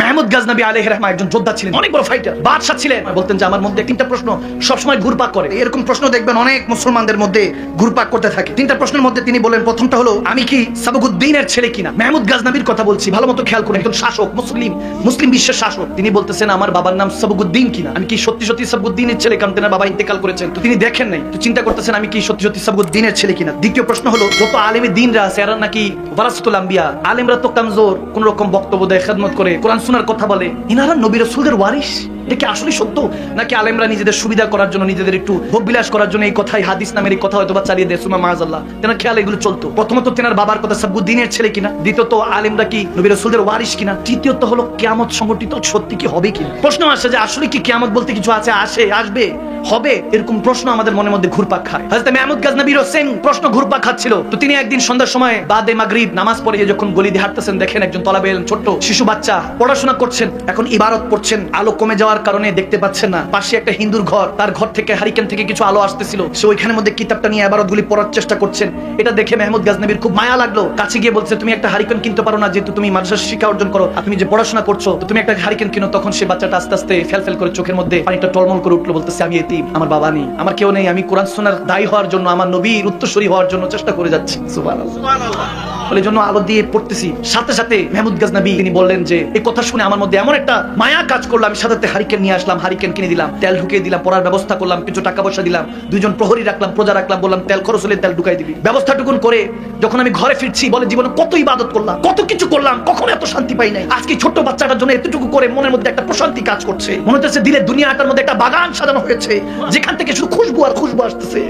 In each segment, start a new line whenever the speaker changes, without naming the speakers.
মেহমুদ গাজনবী আলহ রহমা একজন যোদ্ধা ছিলেন, অনেক বড় ফাইটার বাদশাহ ছিলেন। বলতেন যে আমার মধ্যে তিনটা প্রশ্ন সবসময় ঘুরপাক করে। এরকম প্রশ্ন দেখবেন অনেক মুসলমানদের মধ্যে ঘুরপাক করতে থাকে। তিনটা প্রশ্নের মধ্যে তিনি বলেন, প্রথমটা হলো, আমি কি সাবুদ্দিনের ছেলে কিনা? মেহমুদ গাজনবীর কথা বলছি, ভালো মতো খেয়াল করুন, একজন শাসক, মুসলিম মুসলিম বিশ্বের শাসক। তিনি বলতেছেন, আমার বাবার নাম সাবুদ্দিন কিনা? আমি কি সত্যি সত্যি সাবুদ্দিনের ছেলে কারণ তেনার বাবা ইন্তেকাল করেছেন? তো তিনি দেখেন নাই। তো চিন্তা করতেছেন, আমি কি সত্যি সত্যি সাবুদ্দিনের ছেলে কিনা? দ্বিতীয় প্রশ্ন হলো, যত আলেমে দিনরা আছে, এরা নাকি ওয়ারাসতুল আম্বিয়া, আলেমরা তো কামজোর কোন রকম বক্তব্য দেয়, খেদমত করে, কোরআন শোনার কথা বলে ইনারা নবী রসুলদের ওয়ারিস এটা কি আসলে সত্য? নাকি আলেমরা নিজেদের সুবিধা করার জন্য, নিজেদের একটু ভোগ বিলাস করার জন্য এই কথাই, হাদিস নামের এই কথা হয়তো বা চালিয়ে দেয় সুমা মাহাজাল্লাহ তেনার খেয়াল এগুলো চলতো। প্রথমত তেনার বাবার কথা সাবুদ্দিনের ছেলে কিনা। দ্বিতীয়ত, আলেমরা কি নবী রসুলদের ওয়ারিস কিনা। তৃতীয়ত হলো, কেয়ামত সংগঠিত সত্যি কি হবে কি প্রশ্ন আসে যে, আসলে কি কেয়ামত বলতে কিছু আছে? আসে, আসবে, হবে? এরকম প্রশ্ন আমাদের মনের মধ্যে ঘুরপাক খায়। হযরত মেহমুদ গাজনবীর হোসেন প্রশ্ন ঘুরপাক খাচ্ছিল। তো তিনি একদিন সন্ধ্যার সময় বাদে মাগরিব নামাজ পড়ে যখন গলি দিয়ে হাঁটতেছেন, দেখেন একজন তলাবে ছোট্ট শিশু বাচ্চা, পড়াশোনা করছেন, এখন ইবারত পড়ছেন, আলো কমে যাওয়ার কারণে দেখতে পাচ্ছেন না। পাশে একটা হিন্দুর ঘর। তার ঘর থেকে হারিকেন থেকে কিছু আলো আসতেছিল। সে ওইখানের মধ্যে কিতাবটা নিয়ে ইবারত গুলি পড়ার চেষ্টা করছেন। এটা দেখে মেহমুদ গাজনবীর খুব মায়া লাগল। কাছে গিয়ে বলছে, তুমি একটা হারিকেন কিনতে পারো না, যেহেতু তুমি মাদ্রাসা শিক্ষা অর্জন করো। তুমি যে পড়াশোনা করছ তুমি একটা হারিকেন কিনো। তখন সে বাচ্চাটা আস্তে আস্তে ফেল ফেল করে চোখের মধ্যে পানিটা টলমল করে উঠল, বলতেছে, আমি এতিম, আমার বাবা নেই। আমার কেউ নেই। আমি কোরআন সোনার দায়ী হওয়ার জন্য, আমার নবীর উত্তরসূরি হওয়ার জন্য চেষ্টা করে যাচ্ছি। সুবহানাল্লাহ। বলে জন্য আলো দিয়ে পড়তেছি। সাথে সাথে মেহমুদ গাজনবী তিনি বললেন যে, এই কথা শুনে আমার মধ্যে এমন একটা মায়া কাজ করল, আমি সাথে সাথে হারিকেন নিয়ে আসলাম, হারিকেন কিনে দিলাম, তেল ঢুকিয়ে দিলাম, পড়ার ব্যবস্থা করলাম, কিছু টাকা পয়সা দিলাম, দুইজন প্রহরী রাখলাম, প্রজা রাখলাম, বললাম, তেল খরচ হলে তেল ঢুকাই দিবি। ব্যবস্থাটুকুন করে যখন আমি ঘরে ফিরছি, বলে জীবনে কত ইবাদত করলাম, কত কিছু করলাম, কখনো এত শান্তি পাই নাই। আজকে ছোট্ট বাচ্চাটার জন্য এতটুকু করে মনের মধ্যে একটা প্রশান্তি কাজ করছে। মনে হচ্ছে দিলে দুনিয়াটার মধ্যে একটা বাগান সাজানো হয়েছে, যেখান থেকে শুধু খুশবু আর খুশবু আসতেছে।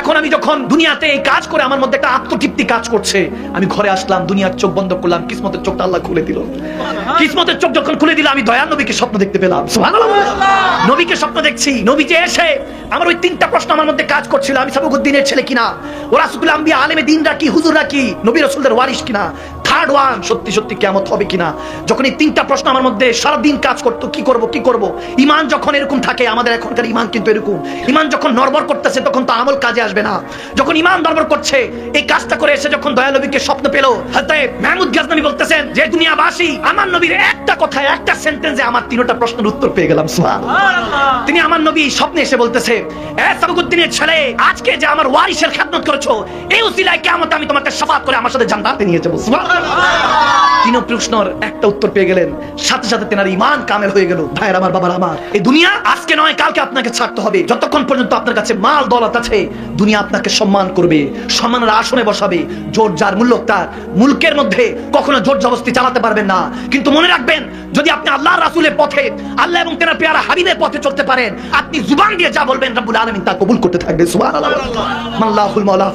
এখন আমি যখন দুনিয়াতে এই কাজ করে আমার মধ্যে একটা আত্মতৃপ্তি কাজ করছে, আমি ঘরে আসলাম দুনিয়ার চোখ বন্ধ করলাম কিসমতের চোখটা আল্লাহ খুলে দিল। কিসমতের চোখ যখন খুলে দিল আমি দয়া নবীকে স্বপ্ন দেখতে পেলাম। নবীকে স্বপ্ন দেখছি। নবী যে এসে আমার ওই তিনটা প্রশ্ন আমার মধ্যে কাজ করছিল। আমি সাবুকুদ্দিনের ছেলে কিনা? ওরা সুকুল আম্বিয়া আলেমে দিনরা কি হুজুররা কি? নবী রসুলদের ওয়ারিশ কিনা? থার্ড ওয়ান সত্যি সত্যি কেমত হবে কিনা? যখন এই তিনটা প্রশ্ন আমার মধ্যে সারাদিন কাজ করতো কি করব কি করব? ইমান যখন এরকম থাকে আমাদের এখনকার ইমান কিন্তু এরকম। ইমান যখন নরবর করতেছে তখন তো আমল কাজে আসবে না। যখন ইমান নরবর করছে এই কাজটা করে এসে যখন দয়ালবীকে স্বপ্ন পেল হাতে মাহমুদ গাজনবী বলতেছেন যে দুনিয়াবাসী আমার নবীর একটা কথায় একটা সেন্টেন্সে আমার তিনটা প্রশ্নের উত্তর পেয়ে গেলাম সুবহানাল্লাহ। তিনি আমার নবী স্বপ্নে এসে বলতেছে এ ছেলে আজকে যে আমার ওয়ারিসের খেদমত করেছ এই উসিলায় কেমন আমি তোমাকে শাফাত করে আমার সাথে জান্নাতে নিয়ে যাব সুবহানাল্লাহ। তিন প্রশ্নর একটা উত্তর পেয়ে গেলেন। সাথে সাথে তেনার ইমান কামেল হয়ে গেল। ভাইয়ের আমার, বাবার আমার। এই দুনিয়া আজকে নয়, কালকে আপনাকে ছাড়তে হবে। যতক্ষণ পর্যন্ত আপনার কাছে মাল আছে, দুনিয়া আপনাকে সম্মান করবে। সম্মানের আসনে বসাবে। জোর যার মূল্য তার। মুলকের মধ্যে কখনো জোর জবস্তি চালাতে পারবেন না। কিন্তু মনে রাখবেন, যদি আপনি আল্লাহ রাসুলের পথে, আল্লাহ এবং তেনার পেয়ারা হাবিবের পথে চলতে পারেন, আপনি জুবান দিয়ে যা বলবেন, রাব্বুল আলামিন তা কবুল করতে থাকবে।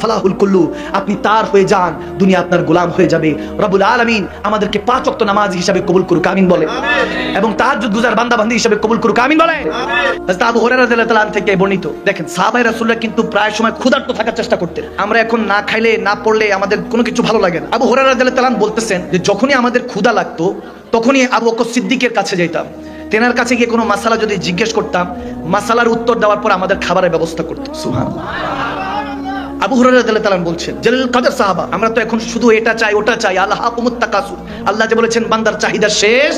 ফালাহুল কুল্লু। আপনি তার হয়ে যান, দুনিয়া আপনার গোলাম হয়ে যাবে। রব্বুল আলামিন আমাদেরকে পাঁচ ওয়াক্ত নামাজ হিসাবে কবুল করুক আমিন বলে। এবং তাহাজ্জুদ গুজার বান্দা বান্দি হিসাবে কবুল করুক আমিন বলে। আবু থেকে বর্ণিত। দেখেন সাহাবায়ে রাসূলুল্লাহ কিন্তু প্রায় সময় ক্ষুধার্ত থাকার চেষ্টা করতেন। আমরা এখন না খাইলে না পড়লে আমাদের কোনো কিছু ভালো লাগে না। আবু রাদিয়াল্লাহু তাআলা বলতেছেন যে যখনই আমাদের ক্ষুধা লাগতো তখনই আবু বকর সিদ্দিকের কাছে যেতাম তেনার কাছে গিয়ে কোনো মাসালা যদি জিজ্ঞেস করতাম মাসালার উত্তর দেওয়ার পর আমাদের খাবারের ব্যবস্থা করতো। সুবহানাল্লাহ। আবু তাআলা বলছেন, জালিল কাদের সাহাবা? আমরা তো এখন শুধু এটা চাই, ওটা চাই, আল্লাহ তাকাসুর। আল্লাহ যে বলেছেন, বান্দার চাহিদা শেষ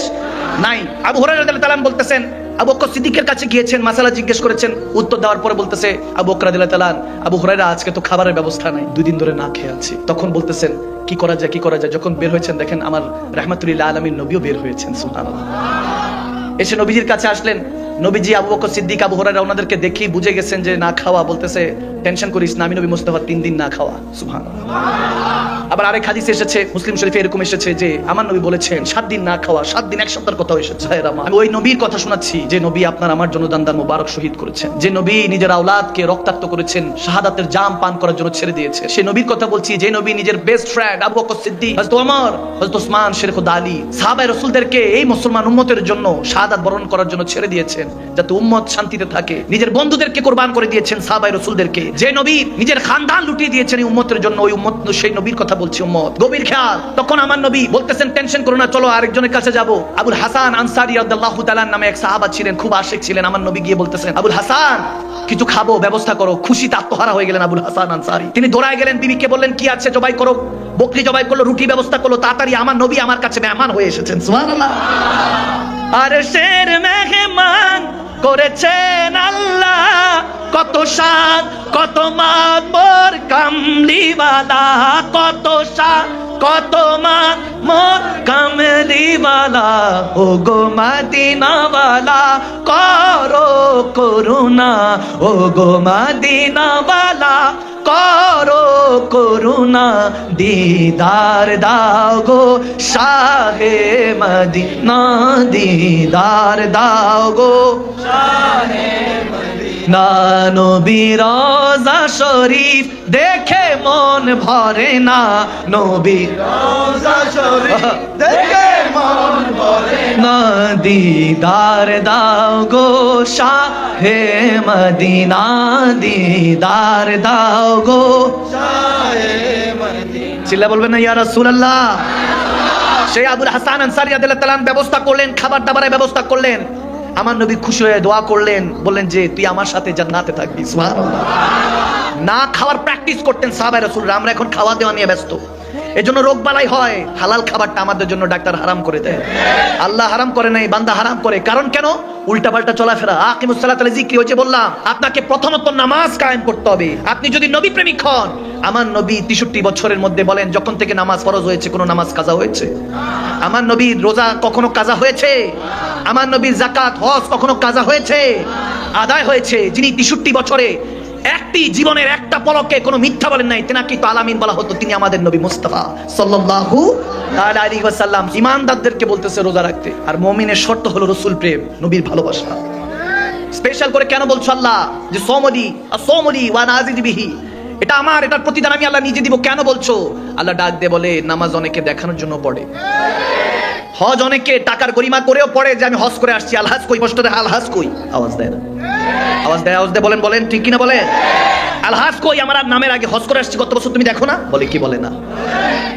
নাই। আবু তাআলা বলতেছেন, আবু বকর সিদ্দিকের কাছে গিয়েছেন, মাসালা জিজ্ঞেস করেছেন, উত্তর দেওয়ার পরে বলতেছে, আবু বকর রাদিয়াল্লাহু আবু হুরায়রা আজকে তো খাবারের ব্যবস্থা নাই, দুই দিন ধরে না খেয়ে আছি। তখন বলতেছেন এসে নবীজির কাছে আসলেন, নবীজি, আবু বকর সিদ্দিক, আবু হুরায়রা ওনাদেরকে দেখি বুঝে গেছেন যে না খাওয়া, বলতেছে টেনশন করিস না, আমি নবী মুস্তাফা তিন দিন না খাওয়া। সুবহানাল্লাহ। আবার আরেক হাদিস এসেছে, মুসলিম শরীফে এরকম এসেছে যে, আমার নবী বলেছেন, সাত দিন না খাওয়া, সাত দিন, এক সপ্তাহের কথা এসেছে। আমি ওই নবীর কথা শোনাচ্ছি, যে নবী আপনার আমার জন্য দান্দার মোবারক শহীদ করেছেন। যে নবী নিজের আওলাদকে রক্তাক্ত করেছেন, শাহাদাতের জাম পান করার জন্য ছেড়ে দিয়েছে। সেই নবীর কথা বলছি, যে নবী নিজের best friend Abu Bakr Siddique, হযরত ওমর, হযরত ওসমান শেরখুদ আলী, সাহাবায়ে রাসূলদেরকে এই মুসলমান উম্মতের জন্য শাহাদাত বরণ করার জন্য ছেড়ে দিয়েছেন, যাতে উম্মত শান্তিতে থাকে। নিজের বন্ধুদেরকে কোরবান করে দিয়েছেন সাহাবায়ে রাসূলদেরকে। যে নবী নিজের খানদান লুটিয়ে দিয়েছেন এই উম্মতের জন্য, ওই উম্মত সেই নবীর কথা বলছি উম্মত। গভীর খেয়াল। তখন আমার নবী বলতেছেন, টেনশন করো না, চলো আরেকজনের কাছে যাব। আবুল হাসান আনসারি তাআলা নামে এক সাহাবা ছিলেন, খুব আশিক ছিলেন। আমার নবী গিয়ে বলতেছেন, আবুল হাসান, কিছু খাব, ব্যবস্থা করো। খুশিতে আত্মহারা হয়ে গেলেন আবুল হাসান আনসারী। তিনি দৌড়ায় গেলেন, বিবিকে বললেন, কি আছে, জবাই করো। বকরি জবাই করল, রুটি ব্যবস্থা করল। তাড়াতাড়ি আমার নবী আমার কাছে মেহমান হয়ে এসেছেন। সুবহানাল্লাহ। আর শের মেহমান করেছেন আল্লাহ। কত সাত কত মাত মোর কামলিওয়ালা কত সাত কত মা মোর কামলিওয়ালা ও গো মাদিনাওয়ালা, করো করুণা ও গো মাদিনাওয়ালা, করো করুণা, দিদার দাও গো শাহে মদিনা, দিদার দাও গো না নবী রোজা শরীফ দেখে মন ভরে না নবী
রোজা শরীফ দেখে মন ভরে
না। দিদার দাও গো শাহে মদিনা দিদার দাও গো চিল্লা বলবেন না ইয়া রাসূলুল্লাহ। সেই আবুল হাসান আনসারী তাআলা ব্যবস্থা করলেন খাবার দাবারের ব্যবস্থা করলেন। আমার নবী খুশি হয়ে দোয়া করলেন, বললেন যে, তুই আমার সাথে জান্নাতে থাকবি। না খাওয়ার প্র্যাকটিস করতেন সাহাবায়ে রাসূলরা। আমরা এখন খাওয়া দেওয়া নিয়ে ব্যস্ত। এজন্য রোগ বালাই হয়। হালাল খাবারটা আমাদের জন্য ডাক্তার হারাম করে দেয়। আল্লাহ হারাম করে নাই, বান্দা হারাম করে। কারণ কেন? উল্টা পাল্টা চলাফেরা। আকিমুস সালাত আল জিক্রি হয়েছে বললাম, আপনাকে প্রথমত নামাজ কায়েম করতে হবে। আপনি যদি নবী প্রেমিক হন, আমার নবী তেষট্টি বছরের মধ্যে বলেন, যখন থেকে নামাজ ফরজ হয়েছে, কোনো নামাজ কাজা হয়েছে? আমার নবীর রোজা কখনো কাজা হয়েছে? আমার নবীর জাকাত হজ কখনো কাজা হয়েছে? আদায় হয়েছে। যিনি তেষট্টি বছরে একটি জীবনের একটা পলকে কোনো মিথ্যা বলেন নাই। তেনাকে তো আলামিন বলা হতো, তিনি আমাদের নবী মুস্তাফা সাল্লাল্লাহু আলাইহি ওয়াসাল্লাম। ইমানদারদেরকে বলতেছে রোজা রাখতে। আর মুমিনের শর্ত হলো রাসূল প্রেম, নবীর ভালোবাসা। স্পেশাল করে কেন বলছো আল্লাহ? যে সোমদি সোমদি ওয়া নাজিদ বিহি। এটা আমার, এটার প্রতিদান আমি আল্লাহ নিজে দিব, কেন বলছো? আল্লাহ ডাক দিয়ে বলে, নামাজ অনেকে দেখানোর জন্য পড়ে। হজ অনেকে টাকার গরিমা করেও পড়ে যে আমি হজ করে আসছি আলহাজ কই? কষ্ট দেয় আলহাজ কই? আওয়াজ দেয় না। আওয়াজ দেয় আওয়াজ দেয়, বলেন বলেন, ঠিক কিনা বলেন? আলহাজ কই, আমার নামের আগে হজ করে আসছি, গত বছর তুমি দেখো না? বলে কি বলে না?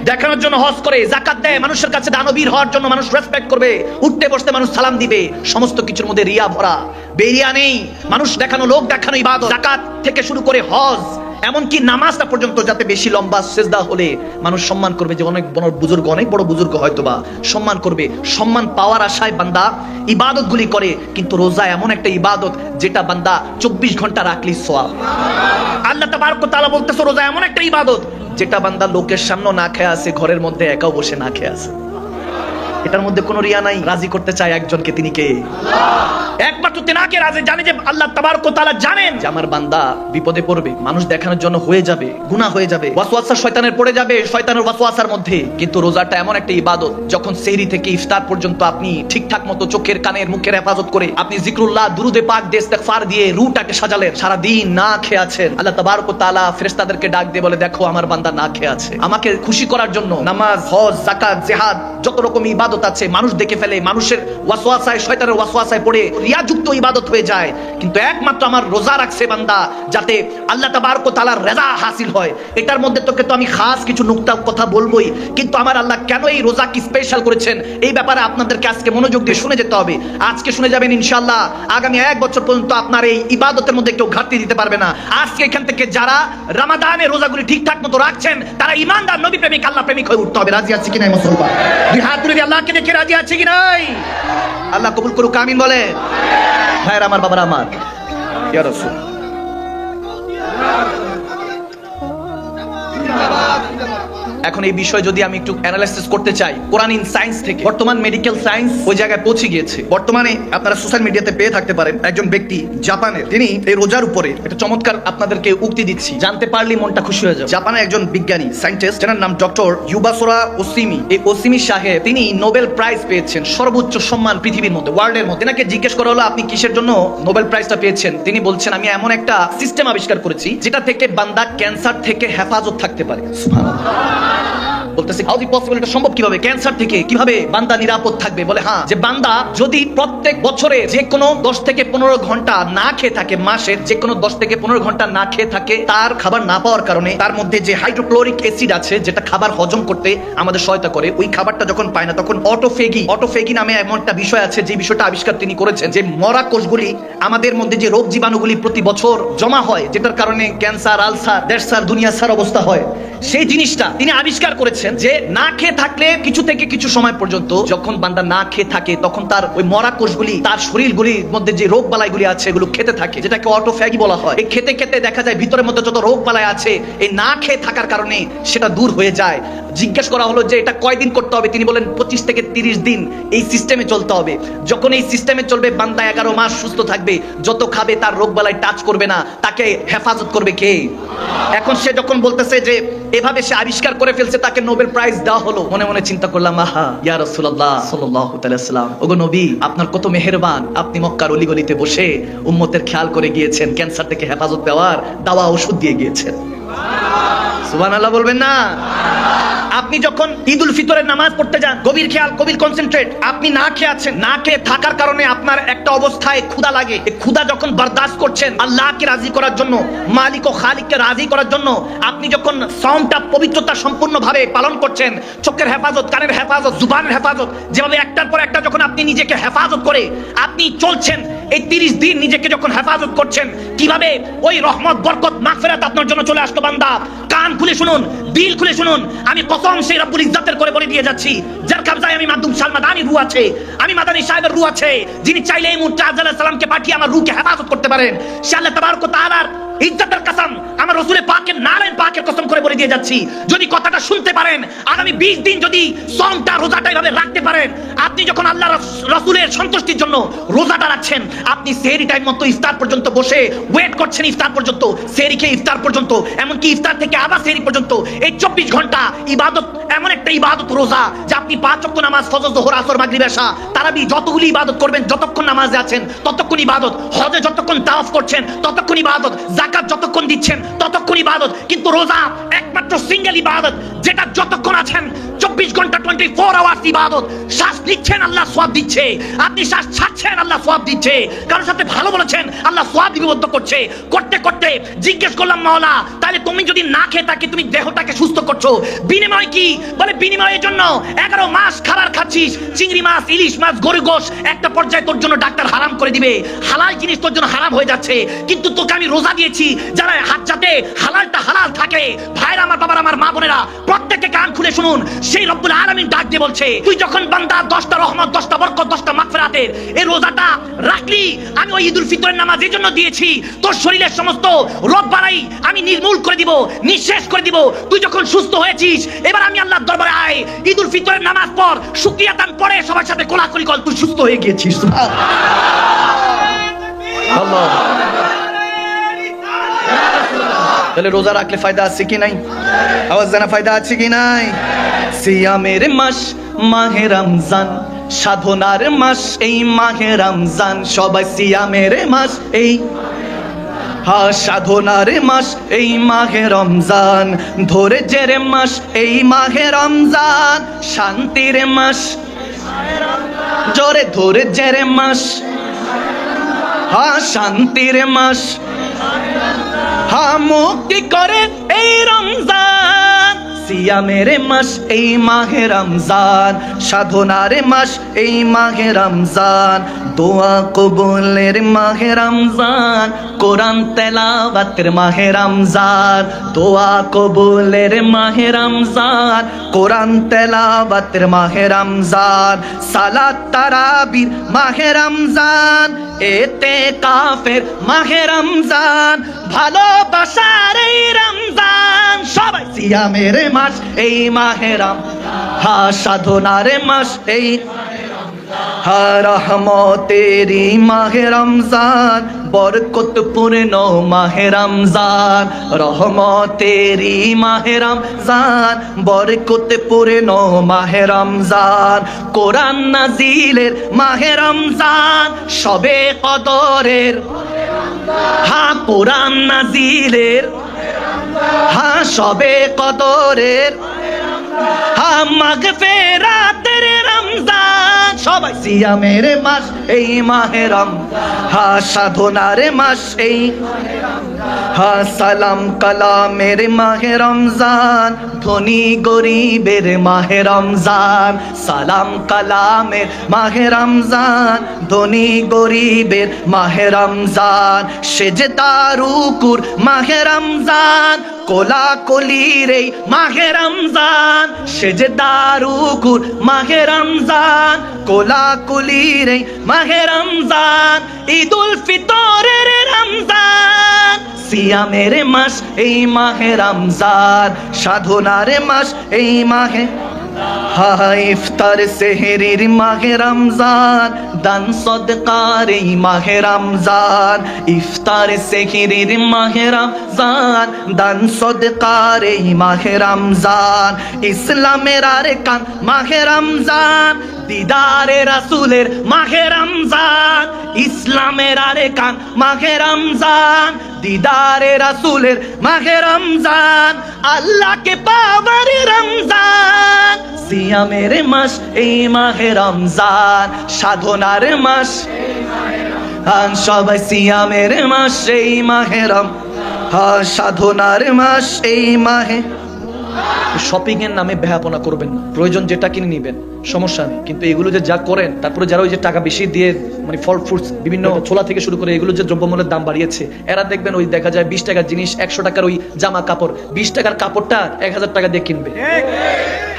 দেখানোর জন্য হজ করে, জাকাত দেয়, মানুষের কাছে দানবীর হওয়ার জন্য মানুষ রেসপেক্ট করবে, উঠতে বসতে মানুষ সালাম দিবে, সমস্ত কিছুর মধ্যে রিয়া ভরা। বেরিয়া নেই, মানুষ দেখানো, লোক দেখানো ইবাদত। জাকাত থেকে শুরু করে হজ এমনকি নামাজটা পর্যন্ত যাতে বেশি লম্বা সেজদা হলে মানুষ সম্মান করবে যে অনেক বড় বুজুর্গ, অনেক বড় বুজুর্গ হয়তো বা সম্মান করবে, সম্মান পাওয়ার আশায় বান্দা ইবাদত গুলি করে, কিন্তু রোজা এমন একটা ইবাদত যেটা বান্দা চব্বিশ ঘণ্টা রাখলি সোয়াব আল্লাহ তাবারক তাআলা বলতেছে, রোজা এমন একটা ইবাদত যেটা বান্দা লোকের সামনে না খেয়ে আছে, ঘরের মধ্যে একাও বসে না খেয়ে আছে। এটার মধ্যে কোনো রিয়া নাই। রাজি করতে চায় একজনকে তিনি কে? একমাত্র তেনাকে রাজি জানে যে আল্লাহ তাবারক তাআলা জানেন। যে আমার বান্দা বিপদে পড়বে মানুষ দেখানোর জন্য হয়ে যাবে গুনাহ হয়ে যাবে ওয়াসওয়াসা শয়তানের পড়ে যাবে শয়তানের ওয়াসওয়াসার মধ্যে। কিন্তু রোজাটা এমন একটা ইবাদত যখন সেহরি থেকে ইফতার পর্যন্ত আপনি ঠিকঠাক মতো চোখের কানের মুখের হেফাজত করে আপনি জিকরুল্লাহ, দুরুদে পাক দিয়ে ইস্তেগফার দিয়ে রুটাকে সাজালেন। সারা দিন না খেয়ে আছেন। আল্লাহ তাবারক তাআলা ফেরেশতাদেরকে ডাক দিয়ে বলে, দেখো, আমার বান্দা না খেয়ে আছে। আমাকে খুশি করার জন্য নামাজ, হজ, যাকাত, জিহাদ, যত রকম ইবাদত আছে, মানুষ দেখে ফেলে, মানুষের ওয়াসওয়াসায়, শয়তানের ওয়াসওয়াসায় পড়ে রিয়াযুক্ত ইবাদত হয়ে যায়। কিন্তু একমাত্র আমার রোজা রাখছে বান্দা, যাতে আল্লাহ তাবারক ও তাআলার রেজা হাসিল হয়। এটার মধ্যে তোকে তো আমি খাস কিছু নুকতা কথা বলবোই। কিন্তু আমার আল্লাহ কেন এই রোজা কি স্পেশাল করেছেন? এই ব্যাপারে আপনাদেরকে আজকে মনোযোগ দিয়ে শুনে যেতে হবে। আজকে শুনে যাবেন ইনশাআল্লাহ। আগামী এক বছর পর্যন্ত আপনার এই ইবাদতের মধ্যে কেউ ঘাটতি দিতে পারবে না। আজকে এখান থেকে যারা রামাদানের রোজাগুলি ঠিকঠাক মতো রাখছেন, তারা ইমানদার নবী প্রেমিক আল্লাহ প্রেমিক হয়ে উঠতে হবে। রাজি আছে কি নাই, মুসলমান? দুই হাত তুলে আল্লাহকে দেখে রাজি আছে কি নাই? আল্লাহ কবুল করুক, আমিন বলে। ভাইয়ের আমার, বাবার আমার। ইয়া এখন এই বিষয় যদি আমি একটু অ্যানালাইসিস করতে চাই কোরআন ইন সায়েন্স থেকে। বর্তমান মেডিকেল সায়েন্স ওই জায়গায় পৌঁছে গিয়েছে। বর্তমানে আপনারা সোশ্যাল মিডিয়াতে পেয়ে থাকতে পারেন একজন ব্যক্তি জাপানের। তিনি এই রোজার উপরে একটা চমৎকার আপনাদেরকে উক্তি দিচ্ছি। জানতে পারলে মনটা খুশি হয়ে যাবে। জাপানের একজন বিজ্ঞানী সায়েন্টিস্ট যার নাম ডক্টর ইউবাসোরা ওসিমি এই ওসিমি সাহেব তিনি নোবেল প্রাইজ পেয়েছেন সর্বোচ্চ সম্মান পৃথিবীর মধ্যে ওয়ার্ল্ডের মধ্যে। নাকি জিজ্ঞেস করা হলো আপনি কিসের জন্য নোবেল প্রাইজটা পেয়েছেন? তিনি বলছেন আমি এমন একটা সিস্টেম আবিষ্কার করেছি যেটা থেকে বান্দা ক্যান্সার থেকে হেফাজত থাকতে পারে। সুবহানাল্লাহ। বলতেছে হাউ পসিবল এটা সম্ভব কীভাবে? ক্যান্সার থেকে কীভাবে বান্দা নিরাপদ থাকবে? বলে হ্যাঁ যে বান্দা যদি প্রত্যেক বছরে যে কোনো দশ থেকে পনেরো ঘণ্টা না খেয়ে থাকে, মাসের যে কোনো দশ থেকে পনেরো ঘণ্টা না খেয়ে থাকে, তার খাবার না পাওয়ার কারণে তার মধ্যে যে হাইড্রোক্লোরিক অ্যাসিড আছে, যেটা খাবার হজম করতে আমাদের সহায়তা করে, ওই খাবারটা যখন পায় না, তখন অটোফেগি অটোফেগি নামে এমন একটা বিষয় আছে, যে বিষয়টা আবিষ্কার তিনি করেছেন, যে মরা কোষগুলি আমাদের মধ্যে যে রোগ জীবাণুগুলি প্রতি বছর জমা হয়, যেটার কারণে ক্যান্সার আলসার দেড়সার দুনিয়া সার অবস্থা হয় সেই জিনিসটা তিনি আবিষ্কার করেছেন যে না খেয়ে থাকলে কিছু থেকে কিছু সময় পর্যন্ত যখন বান্দা না খেয়ে থাকে, তখন তার ওই মরা কোষগুলি, তার শরীরগুলির মধ্যে যে রোগ বালাইগুলি আছে, এগুলো খেতে থাকে, যেটাকে অটোফ্যাগি বলা হয়। এই খেতে খেতে দেখা যায় ভিতরের মধ্যে যত রোগ বালাই আছে, এই না খেয়ে থাকার কারণে সেটা দূর হয়ে যায়। জিজ্ঞেস করা হলো যে এটা কয়দিন করতে হবে? তিনি বলেন, পঁচিশ থেকে তিরিশ দিন এই সিস্টেমে চলতে হবে। যখন এই সিস্টেমে চলবে, বান্দা এগারো মাস সুস্থ থাকবে, যত খাবে তার রোগ বালাই টাচ করবে না, তাকে হেফাজত করবে কে? এখন সে যখন বলতেছে যে এভাবে সে আবিষ্কার করে ফেলছে, তাকে নোবেল প্রাইজ দেওয়া হলো। মনে মনে চিন্তা করলাম, আহা, ইয়া রাসূলুল্লাহ সাল্লাল্লাহু তাআলা সাল্লাম ওগো নবী, আপনার কত মেহেরবান। আপনি মক্কার অলিগলিতে বসে উম্মতের খেয়াল করে গিয়েছেন, ক্যান্সার থেকে হেফাজত দেওয়ার, দাওয়া ওষুধ দিয়ে গিয়েছেন। সুবহানাল্লাহ বলবেন না। আপনি যখন ঈদ উল ফিতরের নামাজ পড়তে যান, গভীর খেয়াল, গভীর কনসেন্ট্রেট আপনি না খেয়ে আছেন, না খেয়ে থাকার কারণে আপনার একটা অবস্থায় ক্ষুধা লাগে। ক্ষুধা যখন বরদাস্ত করছেন আল্লাহকে রাজি করার জন্য, মালিক ও খালিককে রাজি করার জন্য, আপনি যখন সাউন্ডটা পবিত্রতা সম্পূর্ণভাবে পালন করছেন, চোখের হেফাজত, কানের হেফাজত, জুবানের হেফাজত, যেভাবে একটার পর একটা যখন আপনি নিজেকে হেফাজত করে, আপনি চলছেন এই তিরিশ দিন নিজেকে যখন হেফাজত করছেন, কীভাবে ওই রহমত, বরকত, মাগফিরাত আপনার জন্য চলে আসলো বান্দা? কান খুলে শুনুন, দিল খুলে শুনুন। আমি কসম সেই রব্বুল ইজ্জতের করে বলে দিয়ে যাচ্ছি। যার কবজায় আমি মাদুম শাল মাদানি রু আছে, আমি মাদানি সাহেবের রু আছে, যিনি চাইলে এই মুহূর্তে আজআল সালামকে পাঠিয়ে আমার রুকে হেফাজত করতে পারেন। সে আল্লাহ তাবারক তাআলার ইজ্জতের কসম, আমার রসুলের পাকের নারায়ণ পাকের কসম করে বলে দিয়ে যাচ্ছি। যদি কথাটা শুনতে পারেন, আগামী বিশ দিন যদি সমটা রোজাটা এভাবে রাখতে পারেন আপনি যখন আল্লাহ রসুলের সন্তুষ্টির জন্য রোজাটা রাখছেন আপনি সেহরি টাইম মতো ইফতার পর্যন্ত বসে ওয়েট করছেন ইফতার পর্যন্ত, সেহরি খেয়ে ইফতার পর্যন্ত, এমনকি ইফতার থেকে আবার সেহরি পর্যন্ত, এই চব্বিশ ঘণ্টা ইবাদত, এমন একটা ইবাদত রোজা যে আপনি পাঁচ ওয়াক্ত নামাজ, ফজর, জোহর, আসর, মাগরিব, এশা, তারাবি যতগুলি ইবাদত করবেন, যতক্ষণ নামাজে আছেন, ততক্ষণ ইবাদত, হজে যতক্ষণ তাওয়াফ করছেন, ততক্ষণ ইবাদত জাকাত যতক্ষণ দিচ্ছেন, ততক্ষণ ইবাদত, কিন্তু রোজা একমাত্র সিঙ্গেল ইবাদত, যেটা যতক্ষণ আছেন, চব্বিশ ঘণ্টা টোয়েন্টি ফোর আওয়ার্স ইবাদত, শ্বাস নিচ্ছেন আল্লাহ সোয়াব দিচ্ছে। আপনি শ্বাস ছাড়ছেন, আল্লাহ সোয়াব দিচ্ছে। কারোর সাথে ভালো বলেছেন, আল্লাহ সোয়াব লিপিবদ্ধ করছে। করতে করতে জিজ্ঞেস করলাম, মাওলা, তাহলে তুমি যদি না খেয়ে থাকি, তুমি দেহটাকে সুস্থ করছ। বিনিময় কি? বলে, বিনিময়ের জন্য এগারো মাস খাবার খাচ্ছিস, চিংড়ি মাছ, ইলিশ মাছ গরু গোশ, একটা পর্যায়ে তোর জন্য ডাক্তার হারাম করে দিবে। হালাল জিনিস তোর জন্য হারাম হয়ে যাচ্ছে। কিন্তু তোকে আমি রোজা দিয়েছি, যারা হাত যাতে হালালটা হালাল থাকে। ভাইরা, আমার বাবার, আমার মা বোনেরা, প্রত্যেককে কান খুলে শুনুন। সেই রব্বুল আলামিন ডাক দিয়ে বলছে, তুই যখন বান্দা দশটা রহমত, দশটা বরকত, দশটা মাগফিরাতের। এই রোজাটা রাখলি, আমি ওই ঈদুল ফিতরের নামাজ এই জন্য দিয়েছি। তোর শরীরের সমস্ত রোগ বাড়াই আমি নির্মূল করে দিব, নিঃশেষ করে দিব। তুই যখন সুস্থ হয়েছিস, এবার আমি আল্লাহর দরবারে আয়। ঈদুল ফিতরের নামাজ পর শুক্রিয়া দান পরে সবার সাথে কোলাকুলি কল তুই সুস্থ হয়ে গিয়েছিস। আল্লাহ। তাহলে রোজা রাখলে ফায়দা আছে কি নাই? আওয়াজ জানা ফায়দা আছে কি নাই? সিয়ামের মাস মাহে রমজান, সাধনার মাস, এই মাহে রমজান, সবাই সিয়ামের মাস, এই হা, সাধনার মাস, এই মাহে রমজান, ধৈর্যের মাস, এই মাহে রমজান, শান্তির মাস, জোরে ধৈর্যের মাস, হা, শান্তির মাস, হা, মুক্তি করে এই রমজান। সিয়ামের মাস, এই মাহে রমজান। সাধনার মাস, এই মাহে রমজান। দোয়া কবুলের মাহে রমজান। কোরআন তেলাওয়াতের মাহে রমজান। দোয়া কবুলের মাহে রমজান। কোরআন তেলাওয়াতের মাহে রমজান। সালাত তারাবির মাহে রমজান। এতে কাফের মাহে রমজান। ভালোবাসার এই রমজান। সবাই সিয়ামের মাস, এই মাহে রম হা, সাধনার মাস, এই রহমতেরি মাহে রমজান। বরকত পূর্ণ মাহে রমজান। রহমতেরি মাহে রমজান। বরকত পূর্ণ মাহে রমজান। কোরআন নাজিলের মাহে রমজান। সবে কদরের হা কোরআন নাজিলের, হা সবে কদরের, হা মাগফিরাতের রমজান। সবাই সিয়ামের মাস, এই মাহে রমজান। হা সাধনার মাস, এই হা সালাম কালামের মাহে রমজান, ধনী গরিবের মাহে রমজান। সালাম কালামের মাহে রমজান, ধনী গরিবের মাহে রমজান। সেজে দারুকুর মাহে রমজান কোলা কলির এই মাহে রমজান। সেজে দারুকুর মাহে রমজান কোলা কলির এই মাহে রমজান। ঈদুল ফিতরের রমজান। সিয়ামের মাস, এই মাহে রমজান। সাধনার মাস, এই মাহে। ইফতার সেহেরির মাহে রমজান। দান সদকার, এই মাহে রমজান। ইফতার সেহেরির মাহে রমজান। দান সদকার, এই মাহে রমজান। ইসলামের আর কান, মাহে রমজান। দিদারে রাসুলের মাহে রমজান, ইসলামের আরে কান মাহে রমজান, দিদারে রাসুলের মাহে রমজান, আল্লাহকে পাবার রমজান, সিয়ামের মাস এই মাহে রমজান, সাধনার মাস হ্যাঁ সবাই সিয়ামের মাস এই মাহে রম সাধনার মাস এই মাহে শপিং এর নামে ব্যাপনা করবেন না। প্রয়োজন যেটা কিনে নিবেন সমস্যা নেই। কিন্তু এগুলো যে যা করেন তারপরে যারা ওই যে টাকা বেশি দিয়ে মানে ফল ফ্রুটস বিভিন্ন ছোলা থেকে শুরু করে এগুলো যে দ্রব্যমূল্যের দাম বাড়িয়েছে এরা দেখবেন ওই দেখা যায় বিশ টাকার জিনিস একশো টাকার ওই জামা কাপড় বিশ টাকার কাপড়টা এক হাজার টাকা দিয়ে কিনবে।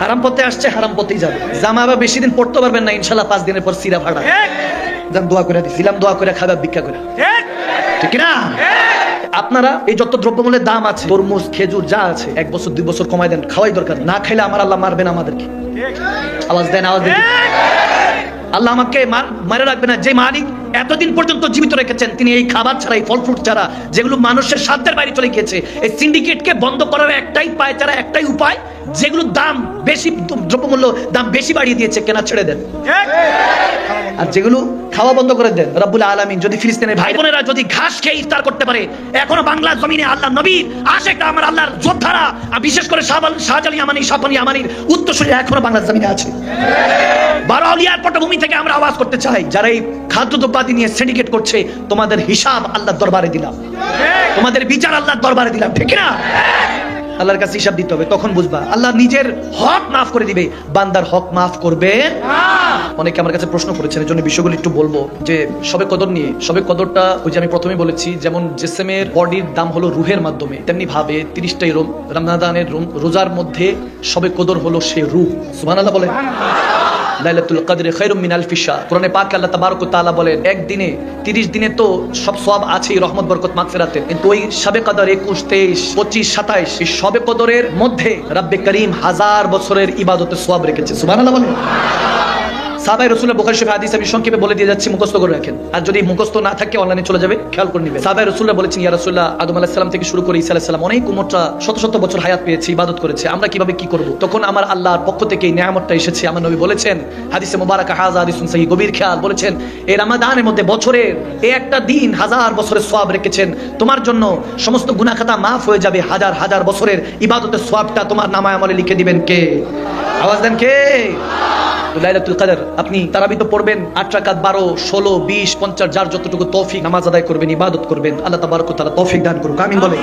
হারাম পথে আসছে হারাম পথেই যাবে। জামা আবার বেশি দিন পড়তে পারবেন না ইনশাল্লাহ পাঁচ দিনের পর সিরা ভাড়া। দোয়া করে দিছিলাম দোয়া করে খাবার ভিক্ষা করে। ঠিক না আপনারা এই যত দ্রব্যমূল্যের দাম আছে, তরমুজ, খেজুর যা আছে, এক বছর, দুই বছর কমাই দেন, খাওয়াই দরকার না। খাইলে আমার আল্লাহ মারবেন আমাদেরকে। আওয়াজ দেন আওয়াজ দেন। আল্লাহ আমাকে মার- রাখবে না। যে মালিক এতদিন পর্যন্ত জীবিত রেখেছেন, তিনি এই খাবার ছাড়া, এই ফল ফ্রুট ছাড়া, যেগুলো মানুষের সাধ্যের বাইরে চলে গিয়েছে, এই সিন্ডিকেটকে বন্ধ করার একটাই পায় ছাড়া একটাই উপায় যেগুলো দাম বেশি, দ্রব্যমূল্য দাম বেশি বাড়িয়ে দিয়েছে, কেনা ছেড়ে দেন। আর যেগুলো খাওয়া বন্ধ করে দেন, রব্বুল আলামিন, যদি ফিলিস্তিনের ভাই বোনেরা যদি ঘাস খেয়ে ইফতার করতে পারে, এখনও বাংলার জমিনে আল্লাহ নবীর আশেকটা আমার আল্লাহর যোদ্ধারা বিশেষ করে শাহজালি আমানি সাপানি আমানির উত্তরসূরি এখনও বাংলার জমিনে আছে। বারোলিয়ার পটভূমি থেকে আমরা আওয়াজ করতে চাই, যারা এই খাদ্য দ্রব্যাদি নিয়ে সিন্ডিকেট করছে, তোমাদের হিসাব আল্লাহর দরবারে দিলাম। তোমাদের বিচার আল্লাহর দরবারে দিলাম, ঠিক না আল্লাহর কাছে হিসাব দিতে হবে, তখন বুঝবা। আল্লাহ নিজের হক মাফ করে দিবে, বান্দার হক মাফ করবে অনেকে আমার কাছে প্রশ্ন করেছেন এর জন্য বিষয়গুলো একটু বলব, যে সবে কদর নিয়ে, সবে কদরটা ওই যে আমি প্রথমে বলেছি, যেমন জেসেমের বডির দাম হলো রুহের মাধ্যমে, তেমনি ভাবে তিরিশটাই রমজানের রোজার মধ্যে সবে কদর হলো সে রুহ। সুবহানাল্লাহ বলে লাইলাতুল কদর খৈরুম মিন আলফি শাহ। কোরআনে পাকে আল্লাহ তাবারক তাআলা বলেন, একদিনে 30 দিনে তো সব সওয়াব আছেই, রহমত, বরকত, মাগফিরাতে। কিন্তু ওই শবে কদর 21 23 25 27 এই শবে কদরের মধ্যে রব্বে করিম হাজার বছরের ইবাদতের সওয়াব রেখেছে। সুবহানাল্লাহ বলেন। সাহাবাই রসুলের বোখারি শরীফ হাদিস আমি সংক্ষেপে বলে দিয়ে যাচ্ছি, মুখস্থ করে রাখেন। আর যদি মুখস্থ না থাকে অনলাইনে চলে যাবে, খেয়াল করে নিবে সাহাবাই রসুল্লাহ বলেছেন, ইয়া রাসূলুল্লাহ, আদম আলাইহিস সালাম থেকে শুরু করে ঈসা আলাইহিস সালাম অনেক উম্মতরা শত শত বছর হায়াত পেয়েছে, ইবাদত করেছে। আমরা কীভাবে কি করব? তখন আমার আল্লাহর পক্ষ থেকে এই নিয়ামতটা এসেছে। আমার নবী বলেছেন, হাদিসে মুবারাকা, হাযা হাদিসুন সহি গভীর খেয়াল বলেছেন। এই রমাদানের মধ্যে বছরের এই একটা দিন হাজার বছরের সওয়াব রেখেছেন। তোমার জন্য সমস্ত গুনাহ খাতা মাফ হয়ে যাবে হাজার হাজার বছরের ইবাদতের সওয়াবটা তোমার নামায় আমলে লিখে দিবেন কে? আওয়াজ দেন কে? লাইলাতুল কদর। আপনি তারাবি তো পড়বেন। আট রাকাত বারো, ষোলো, বিশ, পঞ্চাশ, যার যতটুকু তৌফিক নামাজ আদায় করবেন, ইবাদত করবেন, আল্লাহ তাবারক তারা তৌফিক দান করুক। আমিন বলে